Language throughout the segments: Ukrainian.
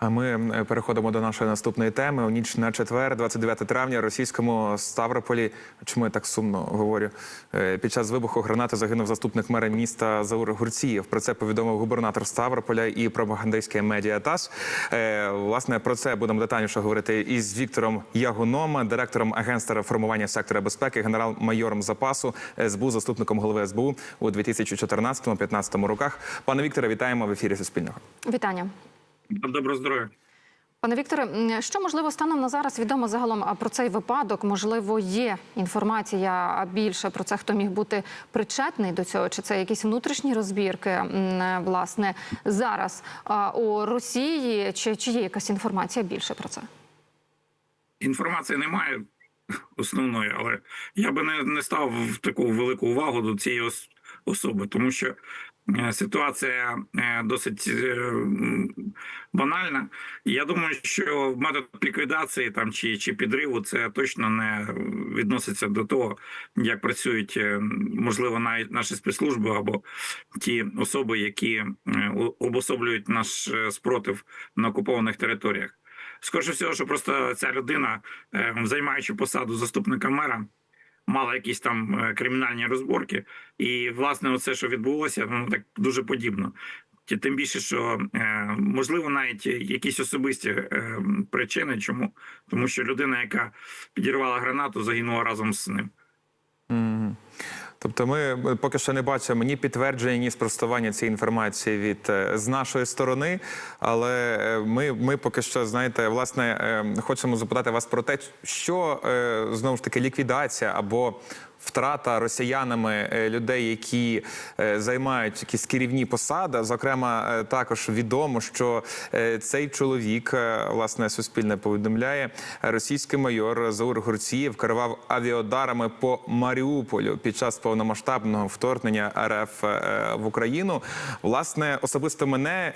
А ми переходимо до нашої наступної теми. У ніч на четвер, 29 травня, російському Ставрополі. Чому я так сумно говорю? Е, Під час вибуху гранати загинув заступник мера міста Заур Гурцієв. Про це повідомив губернатор Ставрополя і пропагандистське медіа ТАСС. Е, Власне про це будемо детальніше говорити із Віктором Ягуном, директором агентства реформування сектора безпеки, генерал-майором запасу СБУ, заступником голови СБУ у 2014-2015 роках. Пане Вікторе, вітаємо в ефірі Суспільного. Вітання. Доброго здоров'я. Пане Вікторе, що можливо станом на зараз відомо загалом про цей випадок? Можливо, є інформація більше про це, хто міг бути причетний до цього? Чи це якісь внутрішні розбірки власне зараз у Росії? Чи, чи є якась інформація більше про це? Інформації немає основної, але я би не, не став в таку велику увагу до цієї ос- особи, тому що ситуація е, досить е, банальна. Я думаю, що метод ліквідації там чи, чи підриву це точно не відноситься до того, як працюють е, можливо навіть наші спецслужби або ті особи, які е, обособлюють наш е, спротив на окупованих територіях. Скоріше всього, що просто ця людина, е, займаючи посаду заступника мера, мала якісь там е, кримінальні розборки, і власне, оце, що відбулося, ну так дуже подібно. Тим більше, що е, можливо навіть якісь особисті е, причини, чому тому, що людина, яка підірвала гранату, загинула разом з ним. Мгм. Тобто, ми поки що не бачимо ні підтвердження, ні спростування цієї інформації від е, з нашої сторони. Але е, ми, ми поки що знаєте, власне, е, хочемо запитати вас про те, що знову ж таки ліквідація або втрата росіянами е, людей, які е, займають якісь керівні посади. Зокрема, е, також відомо, що цей чоловік, власне, суспільне повідомляє, російський майор Заур Гурцієв керував авіадарами по Маріуполю під час повномасштабного вторгнення РФ в Україну. Власне, особисто мене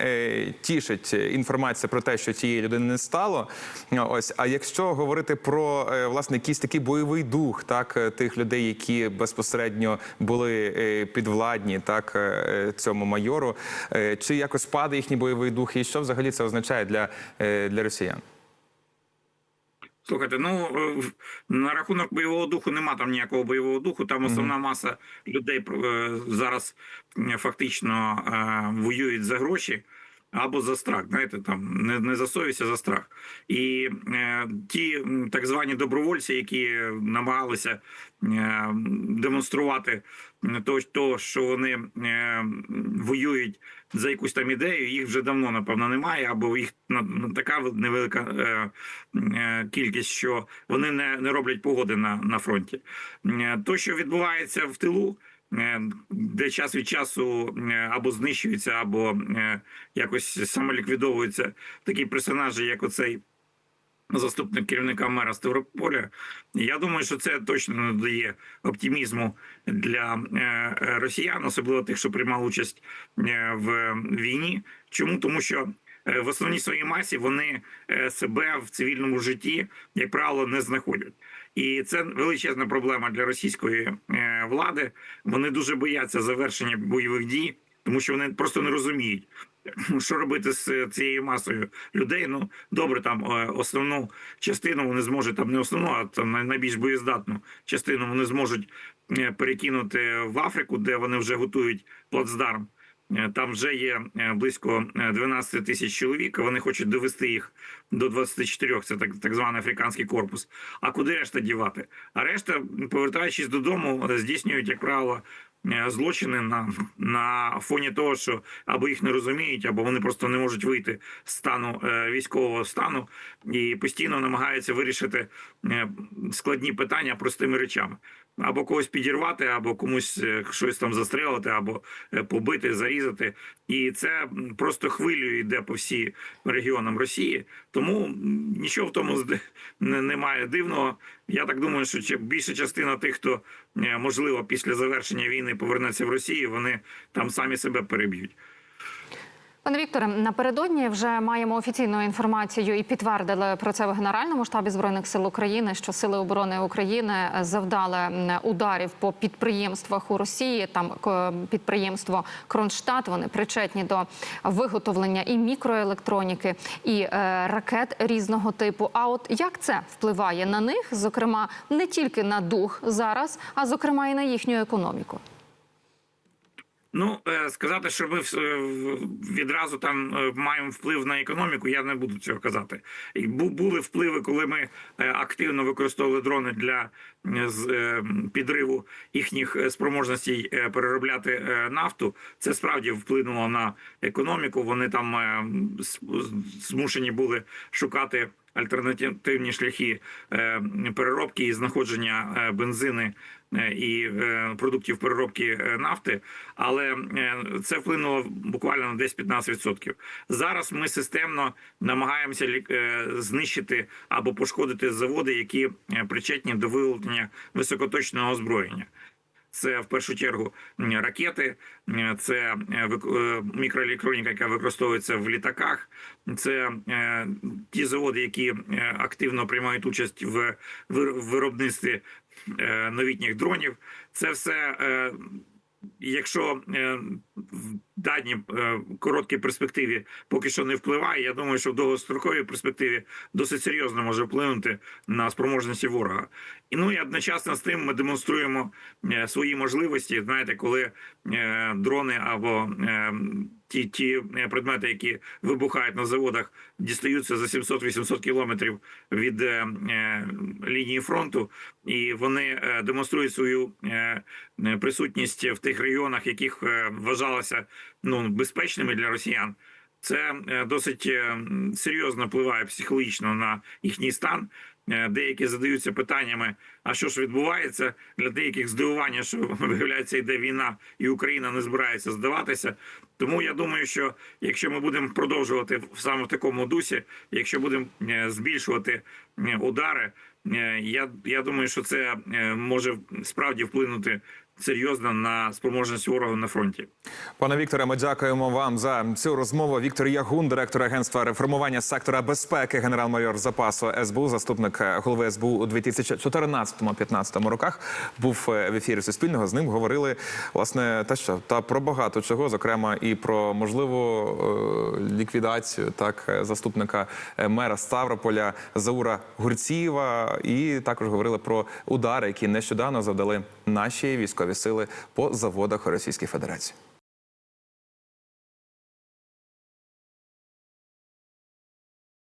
тішить інформація про те, що цієї людини не стало. Ось, а якщо говорити про власне якийсь такий бойовий дух, так тих людей, які безпосередньо були е, підвладні, так е, цьому майору, е, чи якось падає їхній бойовий дух, і що взагалі це означає для, для росіян? Слухайте, ну на рахунок бойового духу нема там ніякого бойового духу. Там основна маса людей зараз фактично воюють за гроші або за страх. Знаєте, там не, не за совість, а за страх. І е, ті так звані добровольці, які намагалися е, демонструвати то, то, що вони е, воюють за якусь там ідею, їх вже давно напевно немає, або їх на- така вел- невелика е, е, кількість, що вони не, не роблять погоди на, на фронті. Е, То, що відбувається в тилу, де час від часу е, або знищуються, або е, якось самоліквідовуються такі персонажі, як оцей. Заступник керівника мера Ставрополя. Я думаю, що це точно не дає оптимізму для е, е, росіян, особливо тих, що приймали участь е, в війні. Чому тому, що е, в основній своїй масі вони е, себе в цивільному житті, як правило, не знаходять. І це величезна проблема для російської е, влади. Вони дуже бояться завершення бойових дій, тому що вони просто не розуміють. Що робити з цією масою людей? Ну добре, там е, основну частину вони зможуть там не основну, а там найбільш боєздатну частину вони зможуть е, перекинути в Африку, де вони вже готують плацдарм. Е, Там вже є е, близько е, 12 тисяч чоловік. Вони хочуть довести їх до 24. Це так, так званий африканський корпус. А куди решта дівати? А решта, повертаючись додому, е, здійснюють, як правило, е, злочини на, на фоні того, що або їх не розуміють, або вони просто не можуть вийти з стану е, військового стану і постійно намагаються вирішити е, складні питання простими речами. Або когось підірвати, або комусь е, щось там застрелити, або е, побити, зарізати. І це просто хвилею йде по всі регіонам Росії. Тому нічого в тому немає дивного. Я так думаю, що більша частина тих, хто е, можливо після завершення війни повернеться в Росію, вони там самі себе переб'ють. Пане Вікторе, напередодні вже маємо офіційну інформацію і підтвердили про це в Генеральному штабі збройних сил України, що сили оборони України завдали ударів по підприємствах у Росії. Там підприємство Кронштадт, Вони причетні до виготовлення і мікроелектроніки, і е, ракет різного типу. А от як це впливає на них, зокрема, не тільки на дух зараз, а зокрема і на їхню економіку? Ну е, сказати, що ми е, відразу там е, маємо вплив на економіку, я не буду цього казати. Були впливи, коли ми активно використовували дрони для підриву їхніх спроможностей переробляти нафту. Це справді вплинуло на економіку. Вони там змушені були шукати. Альтернативні шляхи е, переробки і знаходження е, бензини е, і продуктів переробки нафти, але це вплинуло буквально на десь 15%. Зараз ми системно намагаємося знищити або пошкодити заводи, які причетні до виготовлення високоточного озброєння. Це в першу чергу ракети, це е, е, мікроелектроніка, яка використовується в літаках. Це е, ті заводи, які активно приймають участь в виробництві новітніх дронів. Це все. Якщо е, в даній е, короткій перспективі поки що не впливає, я думаю, що в довгостроковій перспективі досить серйозно може вплинути на спроможності ворога. І ну і одночасно з тим ми демонструємо е, свої можливості. Знаєте, коли дрони або ті, ті е, предмети, які вибухають на заводах, дістаються за 700-800 кілометрів від е, е, лінії фронту, і вони е, демонструють свою е, е, присутність в тих регіонах, яких вважалося ну безпечними для росіян. Це е, досить е, серйозно впливає психологічно на їхній стан. Е, Деякі задаються питаннями: а що ж відбувається для деяких здивування, що виявляється, йде війна, і Україна не збирається здаватися. Тому я думаю, що якщо ми будемо продовжувати саме в такому дусі, якщо будемо збільшувати удари, я, я думаю, що це може справді вплинути серйозно на спроможність ворога на фронті. Пане Вікторе, ми дякуємо вам за цю розмову. Віктор Ягун, директор агентства реформування сектора безпеки, генерал-майор запасу СБУ, заступник голови СБУ у 2014-2015 роках, був е, в ефірі Суспільного. З ним говорили власне те, що та про багато чого, зокрема і про можливу е, ліквідацію так е, заступника мера Ставрополя Заура Гурцієва, і також говорили про удари, які нещодавно завдали наші військові сили по заводах Російської Федерації.